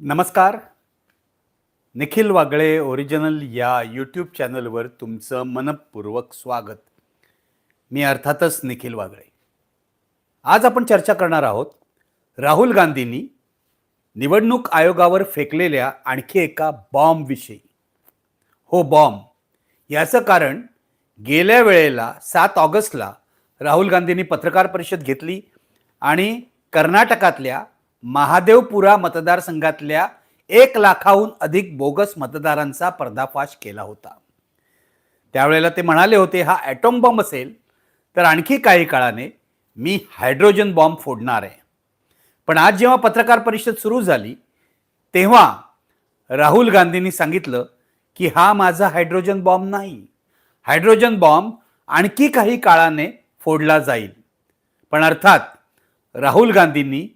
नमस्कार. निखिल वागळे ओरिजिनल या यूट्यूब चॅनलवर तुमचं मनपूर्वक स्वागत. मी अर्थातच निखिल वागळे. आज आपण चर्चा करणार आहोत राहुल गांधींनी निवडणूक आयोगावर फेकलेल्या आणखी एका बॉम्बविषयी हो बॉम्ब याचं कारण गेल्या वेळेला सात ऑगस्टला राहुल गांधींनी पत्रकार परिषद घेतली आणि कर्नाटकातल्या महादेवपुरा मतदारसंघातल्या एक लाखाहून अधिक बोगस मतदारांचा पर्दाफाश केला होता. त्यावेळेला ते म्हणाले होते हा ॲटॉम बॉम्ब असेल तर आणखी काही काळाने मी हायड्रोजन बॉम्ब फोडणार आहे. पण आज जेव्हा पत्रकार परिषद सुरू झाली तेव्हा राहुल गांधींनी सांगितलं की हा माझा हायड्रोजन बॉम्ब नाही. हायड्रोजन बॉम्ब आणखी काही काळाने फोडला जाईल. पण अर्थात राहुल गांधींनी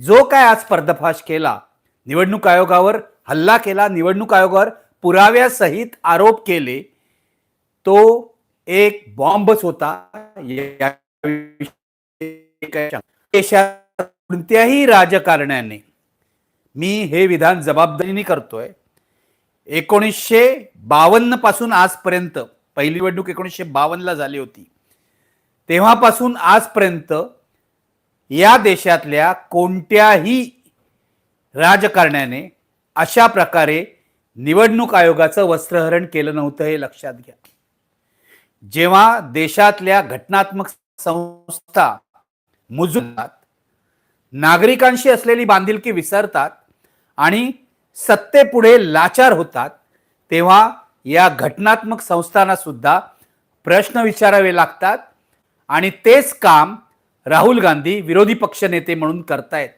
जो काय आज पर्दाफाश केला निवडणूक आयोगावर हल्ला केला निवडणूक आयोगावर पुराव्यासहित आरोप केले तो एक बॉम्बच होता. देशात कोणत्याही राजकारण्याने मी हे विधान जबाबदारीने करतोय. एकोणीसशे बावन्नपासून आजपर्यंत पहिली निवडणूक एकोणीसशे बावन्नला झाली होती. तेव्हापासून आजपर्यंत या देशातल्या कोणत्याही राजकारण्याने अशा प्रकारे निवडणूक आयोगाचं वस्त्रहरण केलं नव्हतं हे लक्षात घ्या. जेव्हा देशातल्या घटनात्मक संस्था मुजुतात नागरिकांशी असलेली बांधिलकी विसरतात आणि सत्तेपुढे लाचार होतात तेव्हा या घटनात्मक संस्थांना सुद्धा प्रश्न विचारावे लागतात आणि तेच काम राहुल गांधी विरोधी पक्षनेते म्हणून करतायत.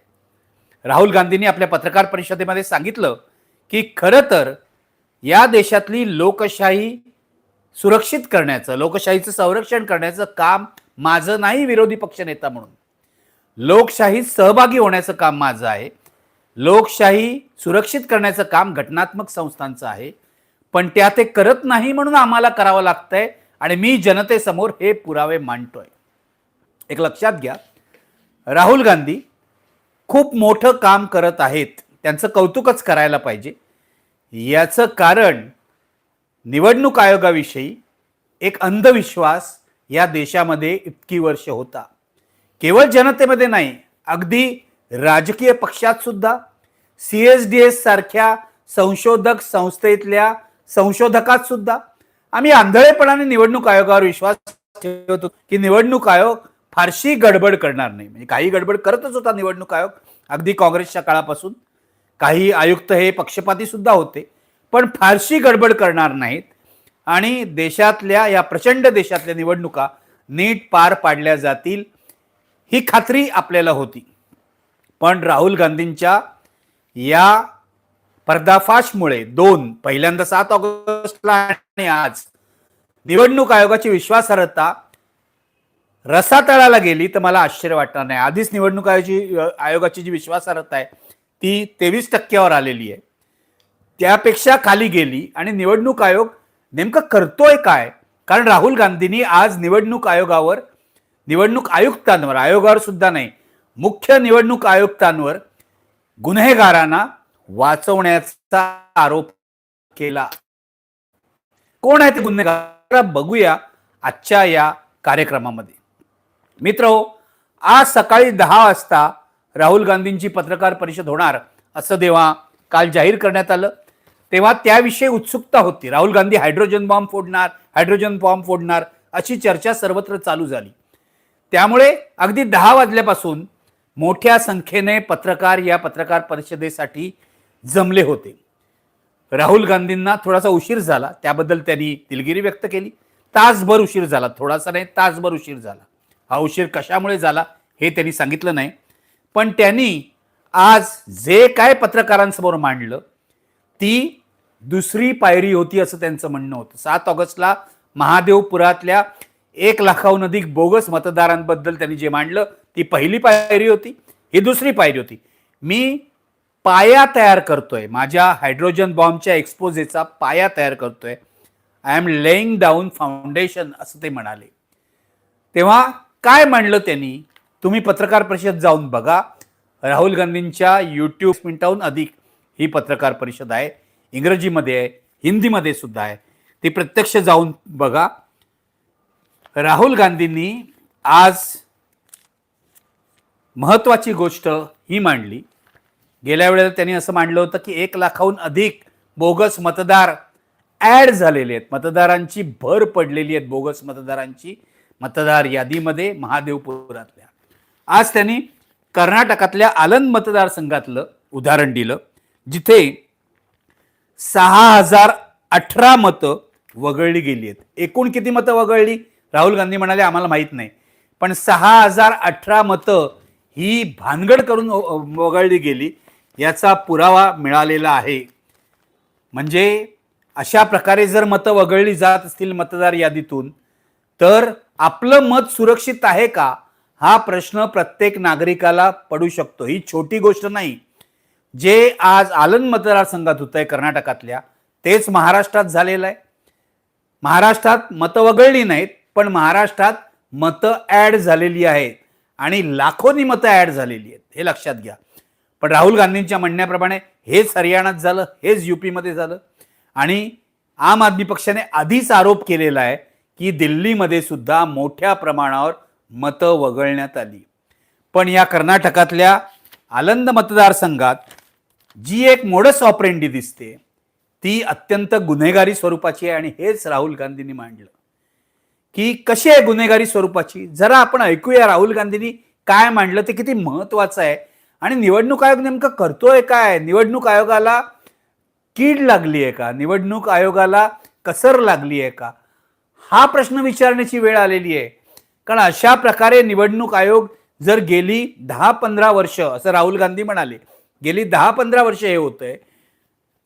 राहुल गांधींनी आपल्या पत्रकार परिषदेमध्ये सांगितलं की खरं तर या देशातली लोकशाही सुरक्षित करण्याचं लोकशाहीचं संरक्षण करण्याचं काम माझं नाही विरोधी पक्षनेता म्हणून. लोकशाहीत सहभागी होण्याचं काम माझं आहे. लोकशाही सुरक्षित करण्याचं काम घटनात्मक संस्थांचं आहे. पण त्या ते करत नाही म्हणून आम्हाला करावं लागतंय आणि मी जनतेसमोर हे पुरावे मांडतोय. एक लक्षात घ्या. राहुल गांधी खूप मोठं काम करत आहेत. त्यांचं कौतुकच करायला पाहिजे. याचं कारण निवडणूक आयोगाविषयी एक अंधविश्वास या देशामध्ये इतकी वर्ष होता. केवळ जनतेमध्ये नाही अगदी राजकीय पक्षात सुद्धा सी एस डी एस सारख्या संशोधक संस्थेतल्या संशोधकात सुद्धा आम्ही आंधळेपणाने निवडणूक आयोगावर विश्वास ठेवतो की निवडणूक आयोग फारशी गडबड करणार नाही. म्हणजे काही गडबड करतच होता निवडणूक आयोग. अगदी काँग्रेसच्या काळापासून काही आयुक्त हे पक्षपाती सुद्धा होते. पण फारशी गडबड करणार नाहीत. आणि देशातल्या या प्रचंड देशातल्या निवडणुका नीट पार पाडल्या जातील ही खात्री आपल्याला होती. पण राहुल गांधींच्या या पर्दाफाशमुळे दोन पहिल्यांदा सात ऑगस्टला आणि आज निवडणूक आयोगाची विश्वासार्हता रसातळाला गेली तर मला आश्चर्य वाटणार नाही. आधीच निवडणूक आयोगाची आयोगाची जी विश्वासार्हता आहे ती तेवीस टक्क्यावर आलेली आहे. त्यापेक्षा खाली गेली आणि निवडणूक आयोग नेमकं करतोय काय? कारण राहुल गांधींनी आज निवडणूक आयोगावर निवडणूक आयुक्तांवर आयोगावर सुद्धा नाही मुख्य निवडणूक आयुक्तांवर गुन्हेगारांना वाचवण्याचा आरोप केला. कोण आहे ते गुन्हेगार? बघूया आजच्या या कार्यक्रमामध्ये. मित्र हो, आज सकाळी दहा वाजता राहुल गांधींची पत्रकार परिषद होणार असं तेव्हा काल जाहीर करण्यात आलं. तेव्हा त्याविषयी उत्सुकता होती. राहुल गांधी हायड्रोजन बॉम्ब फोडणार हायड्रोजन बॉम्ब फोडणार अशी चर्चा सर्वत्र चालू झाली. त्यामुळे अगदी दहा वाजल्यापासून मोठ्या संख्येने पत्रकार या पत्रकार परिषदेसाठी जमले होते. राहुल गांधींना थोडासा उशीर झाला त्याबद्दल त्यांनी दिलगिरी व्यक्त केली. तासभर उशीर झाला थोडासा नाही तासभर उशीर झाला. हा उशीर कशामुळे झाला हे त्यांनी सांगितलं नाही. पण त्यांनी आज जे काय पत्रकारांसमोर मांडलं ती दुसरी पायरी होती असं त्यांचं म्हणणं होतं. सात ऑगस्टला महादेवपुरातल्या एक लाखाहून अधिक बोगस मतदारांबद्दल त्यांनी जे मांडलं ती पहिली पायरी होती ही दुसरी पायरी होती. मी पाया तयार करतोय माझ्या हायड्रोजन बॉम्बच्या एक्सपोजेचा पाया तयार करतोय. I am laying down foundation असं ते म्हणाले. तेव्हा काय मांडलं त्यांनी? तुम्ही पत्रकार परिषद जाऊन बघा. राहुल गांधींच्या यूट्यूब मिनिटाहून अधिक ही पत्रकार परिषद आहे. इंग्रजीमध्ये आहे हिंदीमध्ये सुद्धा आहे. ती प्रत्यक्ष जाऊन बघा. राहुल गांधींनी आज महत्वाची गोष्ट ही मांडली. गेल्या वेळेला त्यांनी असं मांडलं होतं की एक लाखाहून अधिक बोगस मतदार ॲड झालेले आहेत. मतदारांची भर पडलेली आहेत बोगस मतदारांची. मतदार यादीमध्ये महादेवपुरातल्या आज त्यांनी कर्नाटकातल्या आलंद मतदारसंघातलं उदाहरण दिलं जिथे सहा हजार अठरा मतं वगळली गेली आहेत. एकूण किती मतं वगळली? राहुल गांधी म्हणाले आम्हाला माहीत नाही. पण सहा हजार अठरा मतं ही भानगड करून व- वगळली गेली याचा पुरावा मिळालेला आहे. म्हणजे अशा प्रकारे जर मतं वगळली जात असतील मतदार यादीतून तर आपलं मत सुरक्षित आहे का? हा प्रश्न प्रत्येक नागरिकाला पडू शकतो. ही छोटी गोष्ट नाही. जे आज आलंद मतदारसंघात होत आहे कर्नाटकातल्या तेच महाराष्ट्रात झालेलं आहे. महाराष्ट्रात मतं वगळली नाहीत पण महाराष्ट्रात मतं ॲड झालेली आहेत आणि लाखोनी मतं ॲड झालेली आहेत. हे लक्षात घ्या. पण राहुल गांधींच्या म्हणण्याप्रमाणे हेच हरियाणात झालं हेच युपीमध्ये झालं आणि आम आदमी पक्षाने आधीच आरोप केलेला आहे की दिल्लीमध्ये सुद्धा मोठ्या प्रमाणावर मतं वगळण्यात आली. पण या कर्नाटकातल्या आलंद मतदारसंघात जी एक मोडस ऑपरेंडी दिसते ती अत्यंत गुन्हेगारी स्वरूपाची आहे आणि हेच राहुल गांधींनी मांडलं. की कशी आहे गुन्हेगारी स्वरूपाची? जरा आपण ऐकूया राहुल गांधींनी काय मांडलं ते किती महत्वाचं आहे. आणि निवडणूक आयोग नेमकं करतोय काय? निवडणूक आयोगाला कीड लागली आहे का? निवडणूक आयोगाला कसर लागली आहे का? हा प्रश्न विचारण्याची वेळ आलेली आहे. कारण अशा प्रकारे निवडणूक आयोग जर गेली दहा पंधरा वर्ष असं राहुल गांधी म्हणाले गेली दहा पंधरा वर्ष हे होतं आहे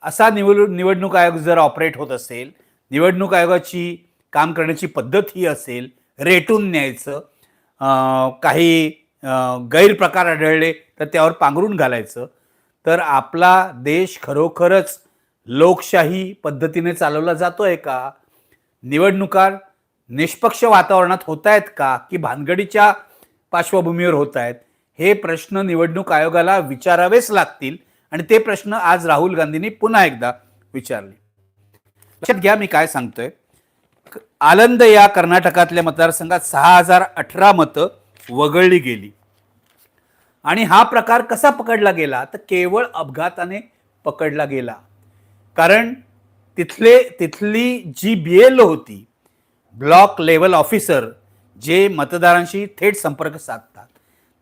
असा निवड निवडणूक आयोग जर ऑपरेट होत असेल निवडणूक आयोगाची काम करण्याची पद्धत ही असेल रेटून न्यायचं काही गैरप्रकार आढळले तर त्यावर पांघरून घालायचं तर आपला देश खरोखरच लोकशाही पद्धतीने चालवला जातो आहे का? निवडणुका निष्पक्ष वातावरणात होत आहेत का? की भानगडीच्या पार्श्वभूमीवर होत आहेत हे प्रश्न निवडणूक आयोगाला विचारावेच लागतील. आणि ते प्रश्न आज राहुल गांधींनी पुन्हा एकदा विचारले. लक्षात घ्या मी काय सांगतोय. क- आलंद या कर्नाटकातल्या मतदारसंघात सहा हजार अठरा मतं वगळली गेली. आणि हा प्रकार कसा पकडला गेला? तर केवळ अपघाताने पकडला गेला. कारण तिथले तिथली जी बी एल होती ब्लॉक लेवल ऑफिसर जे मतदारांशी थेट संपर्क साधतात.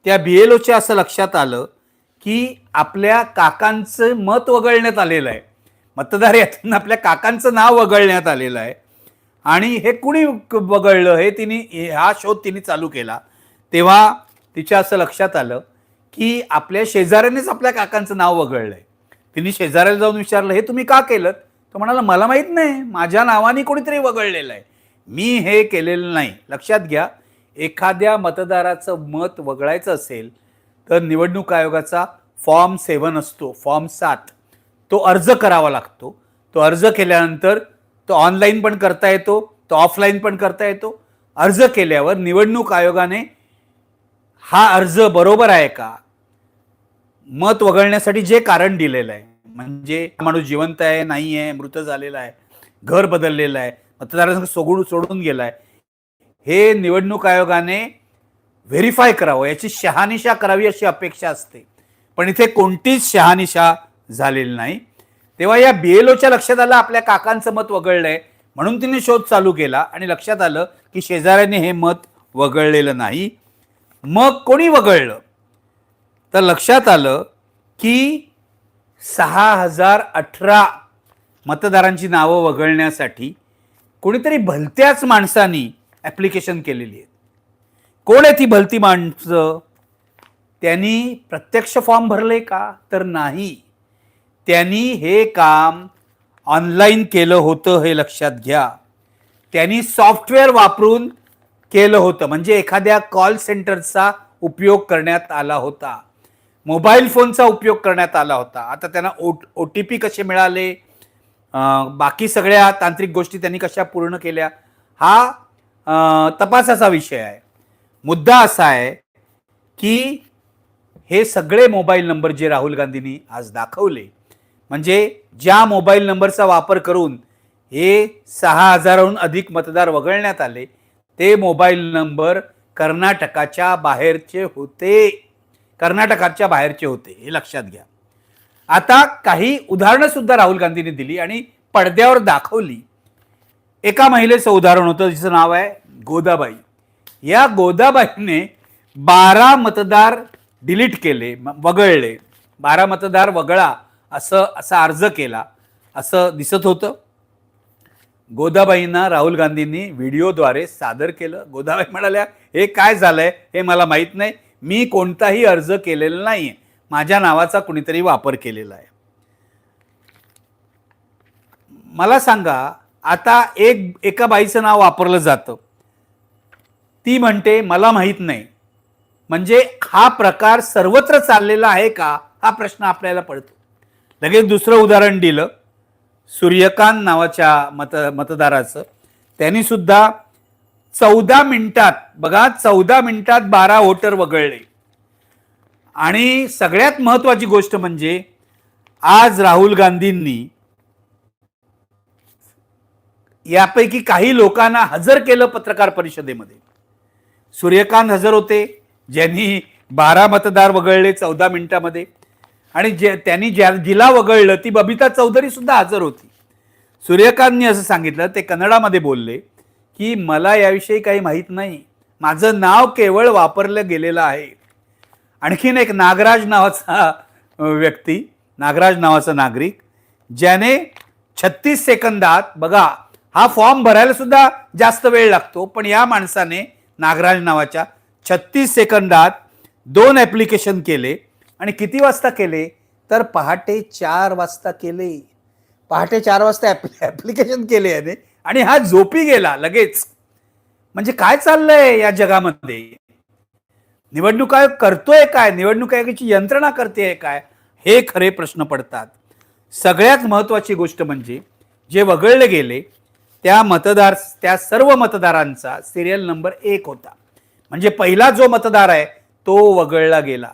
त्या बी एल ओच्या असं लक्षात आलं की आपल्या काकांचं मत वगळण्यात आलेलं आहे. मतदार यातून आपल्या काकांचं नाव वगळण्यात आलेलं आहे. आणि हे कुणी क- वगळलं हे तिने हे- हा शोध तिने चालू केला. तेव्हा तिच्या असं लक्षात आलं की आपल्या शेजाऱ्यानेच आपल्या काकांचं नाव वगळलं आहे तिने शेजाऱ्याला जाऊन विचारलं हे तुम्ही का केलं तो म्हणाला मला माहीत नाही माझ्या नावाने कोणीतरी वगळलेलं आहे. मी हे केलेलं नाही. लक्षात घ्या एखाद्या मतदाराचं मत वगळायचं असेल तर निवडणूक आयोगाचा फॉर्म सेवन असतो फॉर्म सात. तो अर्ज करावा लागतो. तो अर्ज केल्यानंतर तो ऑनलाईन पण करता येतो तो ऑफलाईन पण करता येतो. अर्ज केल्यावर निवडणूक आयोगाने हा अर्ज बरोबर आहे का? मत वगळण्यासाठी जे कारण दिलेलं आहे. म्हणजे हा माणूस जिवंत आहे नाही आहे मृत झालेला आहे घर बदललेलं आहे मतदारांसंघ सोडून सोडून गेलाय. हे निवडणूक आयोगाने व्हेरीफाय करावं याची शहानिशा करावी अशी अपेक्षा असते. पण इथे कोणतीच शहानिशा झालेली नाही. तेव्हा या बीएलओच्या लक्षात आलं आपल्या काकांचं मत वगळलंय म्हणून तिने शोध चालू केला आणि लक्षात आलं की शेजाऱ्याने हे मत वगळलेलं नाही. मग कोणी वगळलं? तर लक्षात आलं की सहा हजार अठरा मतदारांची नावं वगळण्यासाठी कोणीतरी भलत्याच माणसानी ॲप्लिकेशन केलेली आहेत. कोण आहे ती भलती माणसं? त्यांनी प्रत्यक्ष फॉर्म भरले का? तर नाही. त्यांनी हे काम ऑनलाईन केलं होतं हे लक्षात घ्या. त्यांनी सॉफ्टवेअर वापरून केलं होतं. म्हणजे एखाद्या कॉल सेंटरचा उपयोग करण्यात आला होता. मोबाईल फोनचा उपयोग करण्यात आला होता आता त्यांना ओ ओ टी पी कसे मिळाले बाकी सगळ्या तांत्रिक गोष्टी त्यांनी कशा पूर्ण केल्या हा तपासाचा विषय आहे मुद्दा असा आहे की हे सगळे मोबाईल नंबर जे राहुल गांधींनी आज दाखवले म्हणजे ज्या मोबाईल नंबरचा वापर करून हे सहा हजाराहून अधिक मतदार वगळण्यात आले ते मोबाईल नंबर कर्नाटकाच्या बाहेरचे होते कर्नाटकाच्या बाहेरचे होते हे लक्षात घ्या. आता काही उदाहरणं सुद्धा राहुल गांधींनी दिली आणि पडद्यावर दाखवली. एका महिलेचं उदाहरण होतं जिचं नाव आहे गोदाबाई. या गोदाबाईने बारा मतदार डिलीट केले म- वगळले. बारा मतदार वगळा असं असा अर्ज केला असं दिसत होतं. गोदाबाईंना राहुल गांधींनी व्हिडिओद्वारे सादर केलं. गोदाबाई म्हणाल्या हे काय झालंय? हे मला माहीत नाही. मी कोणताही अर्ज केलेला नाही माझ्या नावाचा कुणीतरी वापर केलेला आहे. मला सांगा आता एक एका बाईचं नाव वापरलं जातं. ती म्हणते मला माहीत नाही. म्हणजे हा प्रकार सर्वत्र चाललेला आहे का? हा प्रश्न आपल्याला पडतो. लगेच दुसरं उदाहरण दिलं. सूर्यकांत नावाच्या मत मतदाराचं. त्यांनीसुद्धा चौदा मिनिटात बघा चौदा मिनिटात बारा वोटर वगळले. आणि सगळ्यात महत्वाची गोष्ट म्हणजे आज राहुल गांधींनी यापैकी काही लोकांना हजर केलं पत्रकार परिषदेमध्ये. सूर्यकांत हजर होते ज्यांनी बारा मतदार वगळले चौदा मिनिटामध्ये. आणि जे त्यांनी ज्या जिला वगळलं ती बबिता चौधरी सुद्धा हजर होती. सूर्यकांतनी असं सांगितलं ते कन्नडामध्ये बोलले की मला याविषयी काही माहीत नाही. माझं नाव केवळ वापरलं गेलेलं आहे. आणखीन एक नागराज नावाचा व्यक्ती नागराज नावाचा नागरिक ज्याने छत्तीस सेकंदात बघा हा फॉर्म भरायला सुद्धा जास्त वेळ लागतो पण या माणसाने नागराज नावाच्या छत्तीस सेकंदात दोन ॲप्लिकेशन केले. आणि किती वाजता केले? तर पहाटे चार वाजता केले. पहाटे चार वाजता ॲप्लिकेशन केले याने. आणि हा झोपी गेला लगेच. म्हणजे काय चाललंय या जगामध्ये? निवडणूक आयोग करतोय काय? निवडणूक आयोगाची यंत्रणा करते काय? हे खरे प्रश्न पडतात. सगळ्यात महत्त्वाची गोष्ट म्हणजे जे वगळले गेले त्या मतदार त्या सर्व मतदारांचा सिरियल नंबर एक होता. म्हणजे पहिला जो मतदार आहे तो वगळला गेला.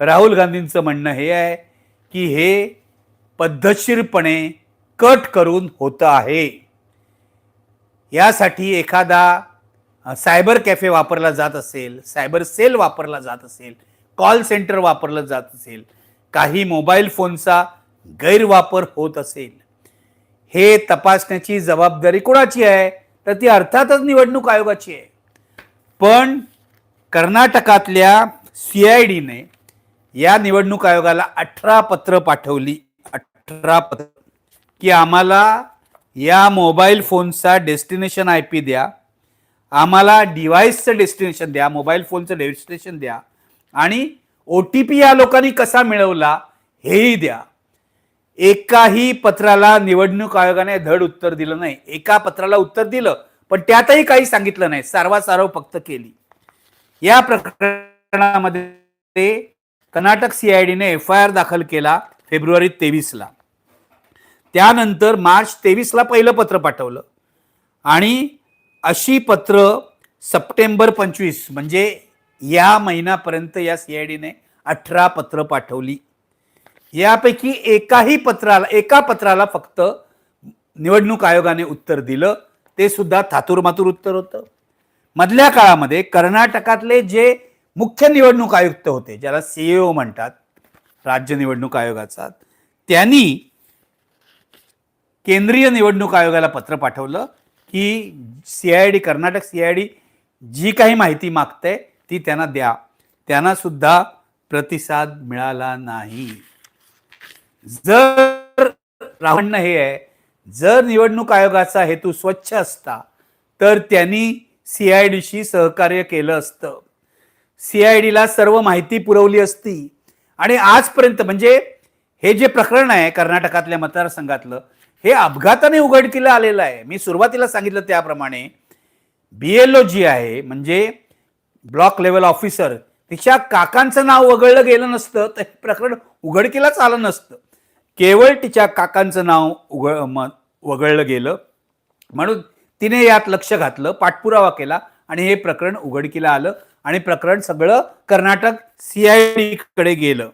राहुल गांधींचं म्हणणं हे आहे की हे पद्धतशीरपणे कट करून होतं आहे. यासाठी एखादा सायबर कॅफे वापरला जात असेल सायबर सेल वापरला जात असेल कॉल सेंटर वापरलं जात असेल काही मोबाईल फोनचा गैरवापर होत असेल हे तपासण्याची जबाबदारी कोणाची आहे? तर ती अर्थातच निवडणूक आयोगाची आहे. पण कर्नाटकातल्या सी आय डीने या निवडणूक आयोगाला अठरा पत्र पाठवली अठरा पत्र की आम्हाला या मोबाईल फोनचा डेस्टिनेशन आय पी द्या. आम्हाला डिव्हाइसचं डेस्टिनेशन द्या मोबाईल फोनचं डेस्टिनेशन द्या. आणि ओ टी पी या लोकांनी कसा मिळवला हेही द्या. एकाही पत्राला निवडणूक आयोगाने धड उत्तर दिलं नाही. एका पत्राला उत्तर दिलं पण त्यातही काही सांगितलं नाही. सारवासारव फक्त केली. या प्रकरणामध्ये कर्नाटक सीआयडीने एफ आय आर दाखल केला फेब्रुवारी तेवीसला. त्यानंतर मार्च तेवीसला पहिलं पत्र पाठवलं. आणि अशी पत्र सप्टेंबर पंचवीस म्हणजे या महिन्यापर्यंत या सीआयडीने अठरा पत्र पाठवली. यापैकी एकाही पत्राला एका पत्राला फक्त निवडणूक आयोगाने उत्तर दिलं. ते सुद्धा थातूरमातूर उत्तर होतं. मधल्या काळामध्ये कर्नाटकातले जे मुख्य निवडणूक आयुक्त होते ज्याला सीएओ म्हणतात राज्य निवडणूक आयोगाचा त्यांनी केंद्रीय निवडणूक आयोगाला पत्र पाठवलं की C I D Karnataka C I D जी काही माहिती मागते ती त्यांना द्या. त्यांना सुद्धा प्रतिसाद मिळाला नाही. जर रावण हे आहे जर निवडणूक आयोगाचा हेतू स्वच्छ असता तर त्यांनी सी आय डीशी सहकार्य केलं असतं. सी आय डीला सर्व माहिती पुरवली असती. आणि आजपर्यंत म्हणजे हे जे प्रकरण आहे कर्नाटकातल्या मतदारसंघातलं हे अपघाताने उघडकीला आलेलं आहे. मी सुरुवातीला सांगितलं त्याप्रमाणे बी एल ओ जी आहे म्हणजे ब्लॉक लेवल ऑफिसर तिच्या काकांचं नाव वगळलं गेलं नसतं तर हे प्रकरण उघडकीलाच आलं नसतं. केवळ तिच्या काकांचं नाव उघड वगळलं गेलं. म्हणून तिने यात लक्ष घातलं पाठपुरावा केला आणि हे प्रकरण उघडकीला आलं आणि प्रकरण सगळं कर्नाटक सी आयकडे गेलं.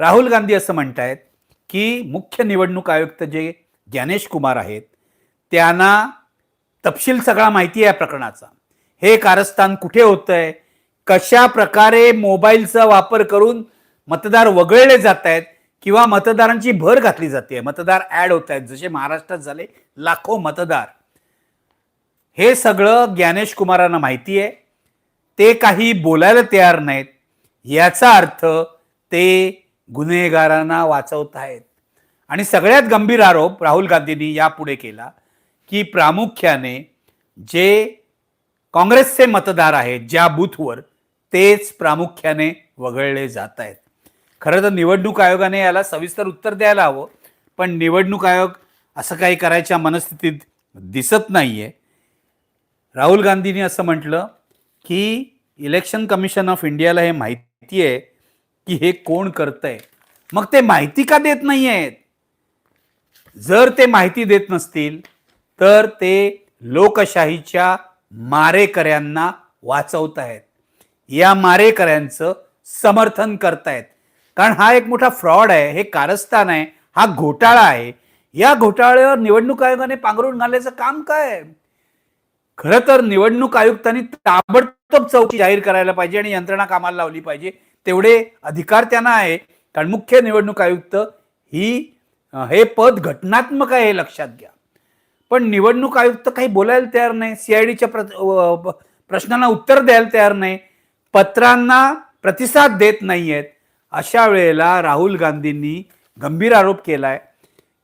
राहुल गांधी असं म्हणतायत की मुख्य निवडणूक आयुक्त जे ज्ञानेश कुमार आहेत त्यांना तपशील सगळा माहिती आहे या प्रकरणाचा. हे कारस्थान कुठे होतंय? कशा प्रकारे मोबाईलचा वापर करून मतदार वगळले जात आहेत किंवा मतदारांची भर घातली जाते? मतदार ऍड होत आहेत जसे महाराष्ट्रात झाले लाखो मतदार. हे सगळं ज्ञानेश कुमारांना माहिती आहे. ते काही बोलायला तयार नाहीत. याचा अर्थ ते गुन्हेगारांना वाचवत आहेत. आणि सगळ्यात गंभीर आरोप राहुल गांधींनी यापुढे केला की प्रामुख्याने जे काँग्रेसचे मतदार आहेत ज्या बूथवर तेच प्रामुख्याने वगळले जात आहेत. खरं तर निवडणूक आयोगाने याला सविस्तर उत्तर द्यायला हवं पण निवडणूक आयोग असं काही करायच्या मनस्थितीत दिसत नाहीये. राहुल गांधींनी असं म्हटलं की इलेक्शन कमिशन ऑफ इंडियाला हे माहिती आहे की हे कोण करतंय? मग ते माहिती का देत नाही आहेत जर ते माहिती देत नसतील तर ते लोकशाहीच्या मारेकऱ्यांना वाचवत आहेत या मारेकऱ्यांचं समर्थन करतायत. कारण हा एक मोठा फ्रॉड आहे हे कारस्थान आहे हा घोटाळा आहे. या घोटाळ्यावर निवडणूक आयोगाने पांघरून घालायचं काम काय खरं तर निवडणूक आयुक्तांनी ताबडतोब चौकी जाहीर करायला पाहिजे आणि यंत्रणा कामाला लावली पाहिजे. तेवढे अधिकार त्यांना आहे. कारण मुख्य निवडणूक आयुक्त ही हे पद घटनात्मक आहे हे लक्षात घ्या. पण निवडणूक आयुक्त काही बोलायला तयार नाही. सीआयडीच्या प्रश्नांना उत्तर द्यायला तयार नाही. पत्रांना प्रतिसाद देत नाही आहेत अशा वेळेला राहुल गांधींनी गंभीर आरोप केलाय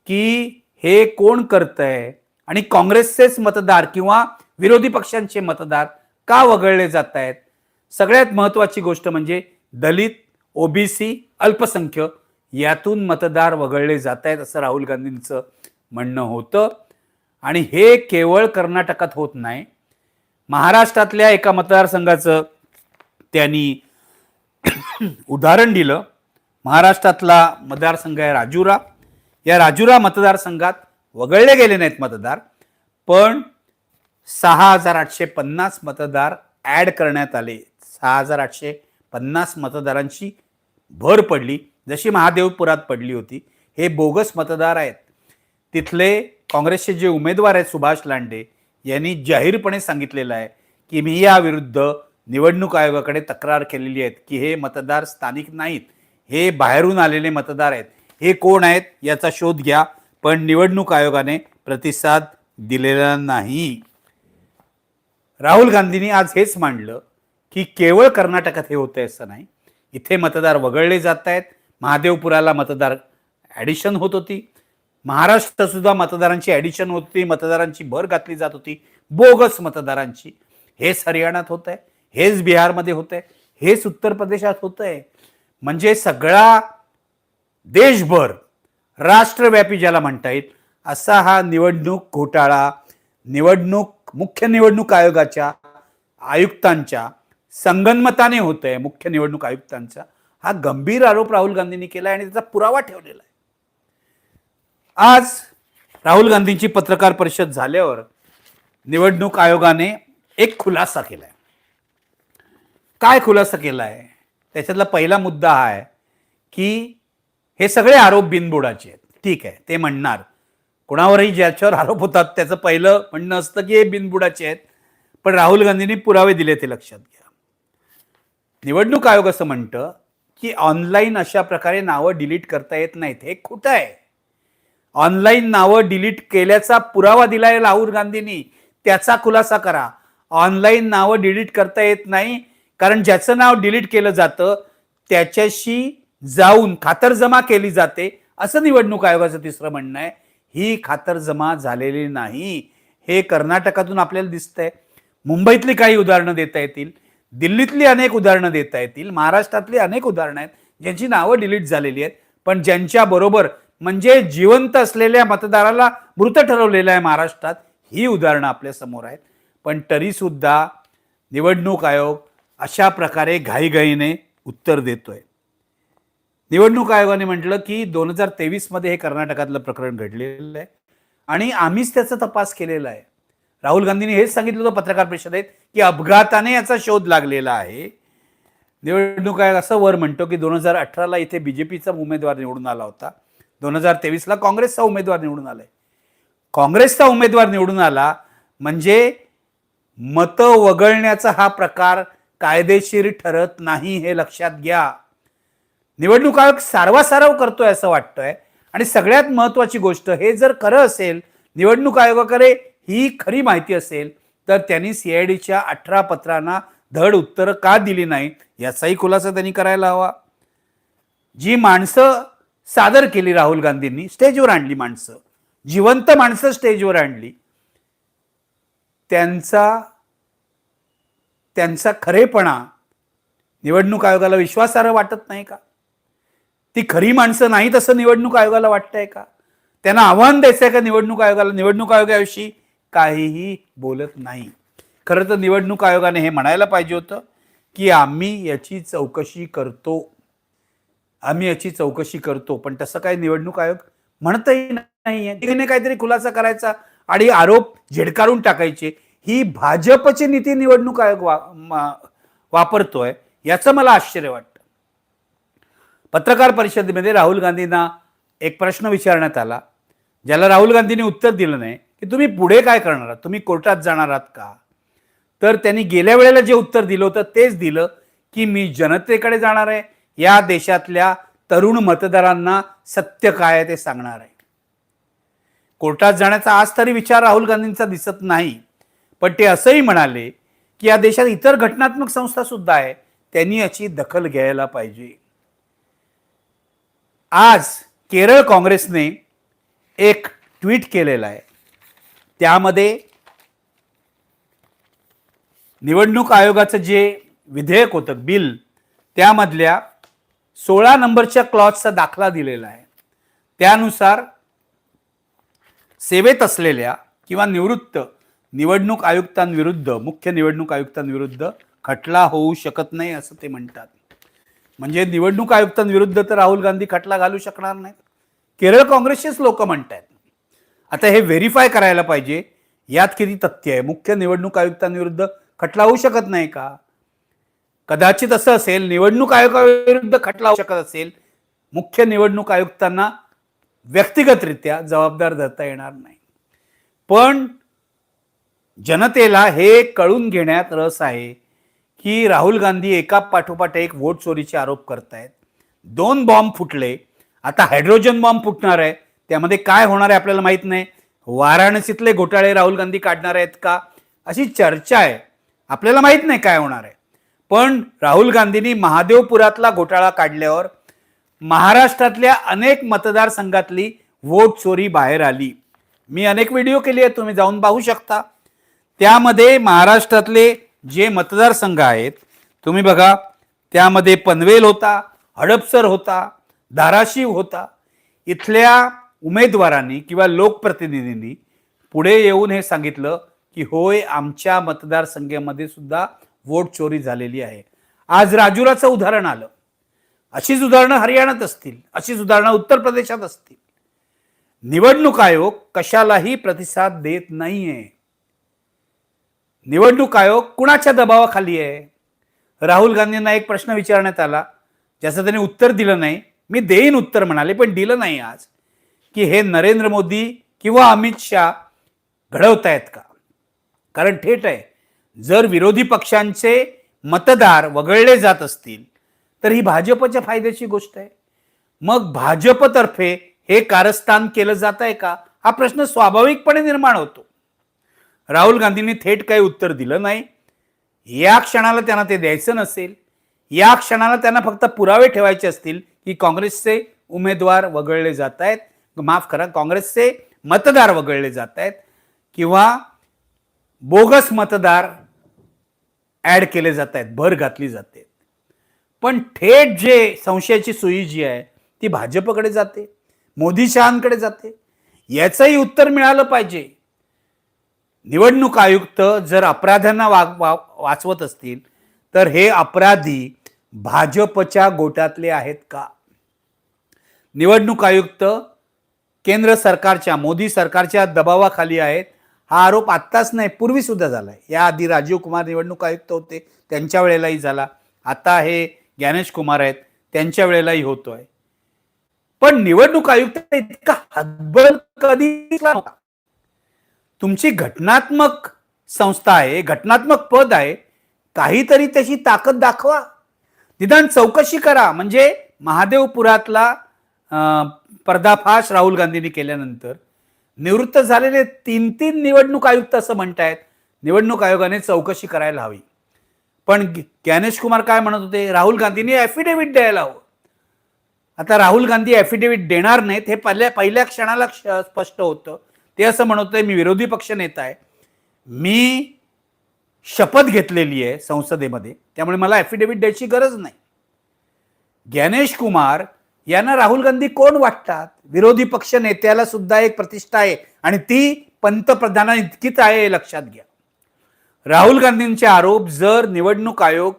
की हे कोण करतंय? आणि काँग्रेसचेच मतदार किंवा विरोधी पक्षांचे मतदार का वगळले जात आहेत सगळ्यात महत्वाची गोष्ट म्हणजे दलित ओबीसी अल्पसंख्य यातून मतदार वगळले जात आहेत असं राहुल गांधींचं म्हणणं होतं. आणि हे केवळ कर्नाटकात होत नाही. महाराष्ट्रातल्या एका मतदारसंघाचं त्यांनी उदाहरण दिलं. महाराष्ट्रातला मतदारसंघ आहे राजुरा. या राजुरा मतदारसंघात वगळले गेले नाहीत मतदार. पण सहा हजार आठशे पन्नास मतदार ॲड करण्यात आले. सहा हजार आठशे पन्नास मतदारांची भर पडली. जशी महादेवपुरात पडली होती हे बोगस मतदार आहेत. तिथले काँग्रेसचे जे उमेदवार आहेत सुभाष लांडे यांनी जाहीरपणे सांगितलेलं आहे की मी याविरुद्ध निवडणूक आयोगाकडे तक्रार केलेली आहेत की हे मतदार स्थानिक नाहीत. हे बाहेरून आलेले मतदार आहेत. हे कोण आहेत याचा शोध घ्या पण निवडणूक आयोगाने प्रतिसाद दिलेला नाही. राहुल गांधींनी आज हेच मांडलं. की केवळ कर्नाटकात हे होतंय असं नाही. इथे मतदार वगळले जात आहेत महादेवपुराला मतदार ॲडिशन होत होती. महाराष्ट्रसुद्धा मतदारांची ॲडिशन होत होती. मतदारांची भर घातली जात होती. बोगस मतदारांची. हेच हरियाणात होत आहे हेच बिहारमध्ये होत आहे हेच उत्तर प्रदेशात होत आहे म्हणजे सगळा देशभर राष्ट्रव्यापी ज्याला म्हणता येईल असा हा निवडणूक घोटाळा निवडणूक मुख्य निवडणूक आयोगाच्या आयुक्तांच्या संगनमताने होत आहे मुख्य निवडणूक आयुक्तांचा. हा गंभीर आरोप राहुल गांधींनी केला आणि त्याचा पुरावा ठेवलेला आहे. आज राहुल गांधींची पत्रकार परिषद झाल्यावर निवडणूक आयोगाने एक खुलासा केलाय. काय खुलासा केला आहे त्याच्यातला पहिला मुद्दा हा आहे की हे सगळे आरोप बिनबुडाचे आहेत. ठीक आहे ते म्हणणार. कोणावरही ज्याच्यावर आरोप होतात त्याचं पहिलं म्हणणं असतं की हे बिनबुडाचे आहेत. पण राहुल गांधींनी पुरावे दिले ते लक्षात घ्या. निवडणूक आयोग असं म्हणतं की ऑनलाईन अशा प्रकारे नावं डिलीट करता येत नाहीत. हे खोटं आहे. ऑनलाईन नावं डिलीट केल्याचा पुरावा दिलाय राहुल गांधींनी. त्याचा खुलासा करा. ऑनलाईन नावं डिलीट करता येत नाही. कारण ज्याचं नाव डिलीट केलं जातं त्याच्याशी जाऊन खातरजमा केली जाते. असं निवडणूक आयोगाचं तिसरं म्हणणं आहे. ही खातरजमा झालेली नाही. हे कर्नाटकातून आपल्याला दिसतंय. मुंबईतली काही उदाहरणं देता येतील. दिल्लीतली अनेक उदाहरणं देता येतील महाराष्ट्रातली अनेक उदाहरणं आहेत ज्यांची नावं डिलीट झालेली आहेत. पण ज्यांच्या बरोबर म्हणजे जिवंत असलेल्या मतदाराला मृत ठरवलेलं आहे महाराष्ट्रात ही उदाहरणं आपल्यासमोर आहेत. पण तरी सुद्धा निवडणूक आयोग अशा प्रकारे घाईघाईने उत्तर देतोय. निवडणूक आयोगाने म्हटलं की दोन हजार तेवीसमध्ये हे कर्नाटकातलं प्रकरण घडलेलं आहे. आणि आम्हीच त्याचा तपास केलेला आहे. राहुल गांधींनी हेच सांगितलं होतं पत्रकार परिषदेत की अपघाताने याचा शोध लागलेला आहे. निवडणूक आयोग असं वर म्हणतो की दोन हजार अठराला इथे बीजेपीचा उमेदवार निवडून आला होता. दोन हजार तेवीसला काँग्रेसचा उमेदवार निवडून आलाय. काँग्रेसचा उमेदवार निवडून आला म्हणजे मतं वगळण्याचा हा प्रकार कायदेशीर ठरत नाही हे लक्षात घ्या. निवडणूक आयोग सारवासारव करतोय असं वाटतंय. आणि सगळ्यात महत्वाची गोष्ट हे जर खरं असेल निवडणूक आयोगाकडे ही खरी माहिती असेल तर त्यांनी सीआयडीच्या अठरा पत्रांना धड उत्तरं का दिली नाहीत याचाही खुलासा त्यांनी करायला हवा. जी माणसं सादर केली राहुल गांधींनी स्टेजवर आणली माणसं. जिवंत माणसं स्टेजवर आणली. त्यांचा त्यांचा खरेपणा निवडणूक आयोगाला विश्वासार्ह वाटत नाही का? ती खरी माणसं नाहीत असं निवडणूक आयोगाला वाटतंय का? त्यांना आव्हान द्यायचं आहे का निवडणूक आयोगाला? निवडणूक आयोगाविषयी काहीही बोलत नाही. खरं तर निवडणूक आयोगाने हे म्हणायला पाहिजे होतं की आम्ही याची चौकशी करतो. आम्ही याची चौकशी करतो पण तसं काही निवडणूक आयोग म्हणतही नाही तिने काहीतरी खुलासा करायचा आणि आरोप झेडकारून टाकायचे. ही भाजपची नीती निवडणूक आयोग वा वापरतोय याचं मला आश्चर्य वाटतं. पत्रकार परिषदेमध्ये राहुल गांधींना एक प्रश्न विचारण्यात आला ज्याला राहुल गांधींनी उत्तर दिलं नाही. की तुम्ही पुढे काय करणार आहात? तुम्ही कोर्टात जाणार आहात का? तर त्यांनी गेल्या वेळेला जे उत्तर दिलं होतं तेच दिलं की मी जनतेकडे जाणार आहे. या देशातल्या तरुण मतदारांना सत्य काय आहे ते सांगणार आहे. कोर्टात जाण्याचा आज तरी विचार राहुल गांधींचा दिसत नाही. पण ते असंही म्हणाले की या देशात इतर घटनात्मक संस्था सुद्धा आहे. त्यांनी याची दखल घ्यायला पाहिजे. आज केरळ काँग्रेसने एक ट्विट केलेलं आहे. त्यामध्ये निवडणूक आयोगाचं जे विधेयक होतं बिल त्यामधल्या सोळा नंबरच्या क्लॉजचा दाखला दिलेला आहे. त्यानुसार सेवेत असलेल्या किंवा निवृत्त निवडणूक आयुक्तांविरुद्ध मुख्य निवडणूक आयुक्तांविरुद्ध खटला होऊ शकत नाही असं ते म्हणतात. म्हणजे निवडणूक आयुक्तांविरुद्ध तर राहुल गांधी खटला घालू शकणार नाहीत. केरळ काँग्रेसचेच लोक म्हणतात आता हे व्हेरीफाय करायला पाहिजे. यात किती तथ्य आहे? मुख्य निवडणूक आयुक्तांविरुद्ध खटला होऊ शकत नाही का? कदाचित असं असेल निवडणूक आयोगाविरुद्ध खटला होऊ शकत असेल मुख्य निवडणूक आयुक्तांना व्यक्तिगतरित्या जबाबदार धरता येणार नाही. पण जनतेला हे कळून घेण्यात रस आहे की राहुल गांधी एका पाठोपाठ एक वोट चोरीचे आरोप करतायत. दोन बॉम्ब फुटले. आता हायड्रोजन बॉम्ब फुटणार आहे. त्यामध्ये काय होणार आहे आपल्याला माहीत नाही. वाराणसीतले घोटाळे राहुल गांधी काढणार आहेत का? अशी चर्चा आहे. आपल्याला माहीत नाही काय होणार आहे. पण राहुल गांधींनी महादेवपुरातला घोटाळा काढल्यावर महाराष्ट्रातल्या अनेक मतदारसंघातली वोट चोरी बाहेर आली. मी अनेक व्हिडिओ केली आहे तुम्ही जाऊन पाहू शकता. त्यामध्ये महाराष्ट्रातले जे मतदारसंघ आहेत तुम्ही बघा त्यामध्ये पनवेल होता हडपसर होता धाराशिव होता. इथल्या उमेदवारांनी किंवा लोकप्रतिनिधींनी पुढे येऊन हे सांगितलं की होय आमच्या मतदारसंघामध्ये सुद्धा वोट चोरी झालेली आहे. आज राजुराचं उदाहरण आलं. अशीच उदाहरणं हरियाणात असतील अशीच उदाहरणं उत्तर प्रदेशात असतील. निवडणूक आयोग कशालाही प्रतिसाद देत नाहीये. निवडणूक आयोग कुणाच्या दबावाखाली आहे? राहुल गांधींना एक प्रश्न विचारण्यात आला ज्याचं त्यांनी उत्तर दिलं नाही. मी देईन उत्तर म्हणाले पण दिलं नाही आज. की हे नरेंद्र मोदी किंवा अमित शहा घडवतायत का? कारण थेट आहे जर विरोधी पक्षांचे मतदार वगळले जात असतील तर ही भाजपच्या फायद्याची गोष्ट आहे. मग भाजपतर्फे हे कारस्थान केलं जात आहे का? हा प्रश्न स्वाभाविकपणे निर्माण होतो. राहुल गांधींनी थेट काही उत्तर दिलं नाही. या क्षणाला त्यांना ते द्यायचं नसेल. या क्षणाला त्यांना फक्त पुरावे ठेवायचे असतील की काँग्रेसचे उमेदवार वगळले जात आहेत माफ करा काँग्रेसचे मतदार वगळले जात आहेत किंवा बोगस मतदार ऍड केले जात आहेत भर घातली जाते. पण थेट जे संशयाची सुई जी आहे ती भाजपकडे जाते मोदी शहांकडे जाते. याचंही उत्तर मिळालं पाहिजे. निवडणूक आयुक्त जर अपराध्यांना वा वा वाचवत असतील तर हे अपराधी भाजपच्या गोटातले आहेत का? निवडणूक आयुक्त केंद्र सरकारच्या मोदी सरकारच्या दबावाखाली आहेत. हा आरोप आत्ताच नाही पूर्वी सुद्धा झालाय. याआधी राजीव कुमार निवडणूक आयुक्त होते त्यांच्या वेळेलाही झाला. आता हे ज्ञानेश कुमार आहेत त्यांच्या वेळेलाही होतोय. पण निवडणूक आयुक्त इतका हतबल कधी तुमची घटनात्मक संस्था आहे घटनात्मक पद आहे काहीतरी त्याची ताकद दाखवा. निदान चौकशी करा. म्हणजे महादेवपुरातला अं, पर्दाफाश राहुल गांधींनी केल्यानंतर निवृत्त झालेले तीन तीन निवडणूक आयुक्त असं म्हणतायत निवडणूक आयोगाने चौकशी करायला हवी. पण ज्ञानेश कुमार काय म्हणत होते? राहुल गांधींनी ॲफिडेव्हिट द्यायला हवं. आता राहुल गांधी ॲफिडेव्हिट देणार नाहीत हे पहिल्या पहिल्या क्षणाला क्ष- स्पष्ट होतं. ते असं म्हणत मी विरोधी पक्ष नेता आहे. मी शपथ घेतलेली आहे संसदेमध्ये. त्यामुळे मला ॲफिडेव्हिट द्यायची गरज नाही. ज्ञानेश कुमार यांना राहुल गांधी कोण वाटतात? विरोधी पक्ष नेत्याला सुद्धा एक प्रतिष्ठा आहे आणि ती पंतप्रधाना इतकीच आहे हे लक्षात घ्या. राहुल गांधींचे आरोप जर निवडणूक आयोग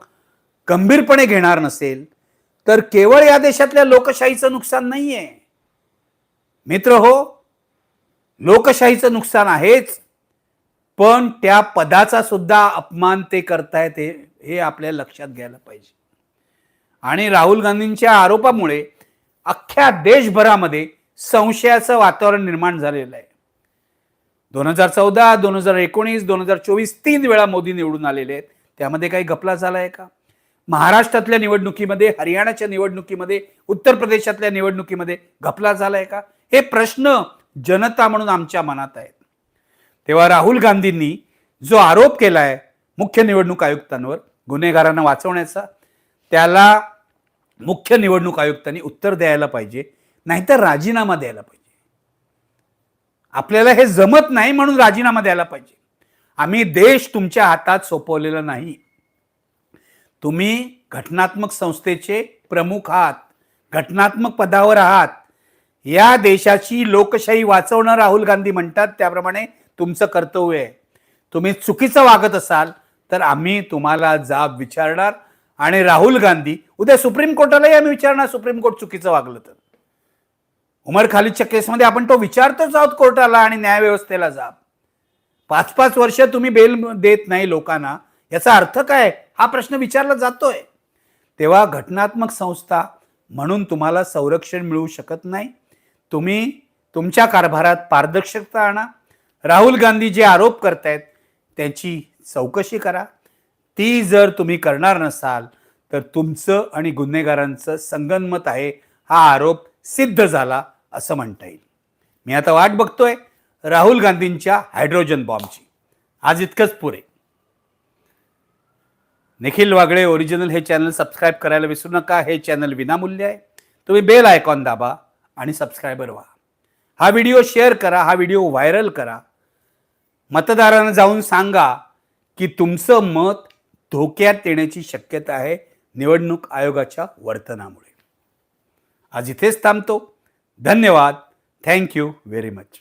गंभीरपणे घेणार नसेल तर केवळ या देशातल्या लोकशाहीचं नुकसान नाहीये. मित्र हो लोकशाहीचं नुकसान आहेच पण त्या पदाचा सुद्धा अपमान ते करतायत हे हे आपल्याला लक्षात घ्यायला पाहिजे. आणि राहुल गांधींच्या आरोपामुळे अख्ख्या देशभरामध्ये संशयाचं वातावरण निर्माण झालेलं आहे. दोन हजार चौदा दोन हजार एकोणीस दोन हजार चोवीस तीन वेळा मोदी निवडून आलेले आहेत. त्यामध्ये काही गपला झाला आहे का? महाराष्ट्रातल्या निवडणुकीमध्ये हरियाणाच्या निवडणुकीमध्ये उत्तर प्रदेशातल्या निवडणुकीमध्ये घपला झालाय का? हे प्रश्न जनता म्हणून आमच्या मनात आहेत. तेव्हा राहुल गांधींनी जो आरोप केला आहे मुख्य निवडणूक आयुक्तांवर गुन्हेगारांना वाचवण्याचा त्याला मुख्य निवडणूक आयुक्तांनी उत्तर द्यायला पाहिजे नाहीतर राजीनामा द्यायला पाहिजे. आपल्याला हे जमत नाही म्हणून राजीनामा द्यायला पाहिजे. आम्ही देश तुमच्या हातात सोपवलेला नाही. तुम्ही घटनात्मक संस्थेचे प्रमुख आहात घटनात्मक पदावर आहात. या देशाची लोकशाही वाचवणं राहुल गांधी म्हणतात त्याप्रमाणे तुमचं कर्तव्य आहे. तुम्ही चुकीचं वागत असाल तर आम्ही तुम्हाला जाब विचारणार आणि राहुल गांधी उद्या सुप्रीम कोर्टालाही आम्ही विचारणार सुप्रीम कोर्ट चुकीचं वागलं तर. उमर खालीदच्या केसमध्ये आपण तो विचारतोच आहोत कोर्टाला आणि न्यायव्यवस्थेला जाब. पाच पाच वर्ष तुम्ही बेल देत नाही लोकांना याचा अर्थ काय? हा प्रश्न विचारला जातोय. तेव्हा घटनात्मक संस्था म्हणून तुम्हाला संरक्षण मिळू शकत नाही. तुम्ही तुमच्या कारभारात पारदर्शकता आणा. राहुल गांधी जे आरोप करतायत त्याची चौकशी करा. ती जर तुम्ही करणार नसाल तर तुमचं आणि गुन्हेगारांचं संगनमत आहे हा आरोप सिद्ध झाला असं म्हणता येईल. मी आता वाट बघतोय राहुल गांधींच्या हायड्रोजन बॉम्बची. आज इतकंच पुरे. निखिल वागळे ओरिजिनल हे चॅनल सबस्क्राईब करायला विसरू नका. हे चॅनल विनामूल्य आहे. तुम्ही बेल आयकॉन दाबा आणि सबस्क्रायबर व्हा. हा व्हिडिओ शेअर करा हा व्हिडिओ व्हायरल करा. मतदारांना जाऊन सांगा की तुमचं मत धोक्यात येण्याची शक्यता आहे निवडणूक आयोगाच्या वर्तनामुळे. आज इथेच थांबतो. धन्यवाद. Thank you very much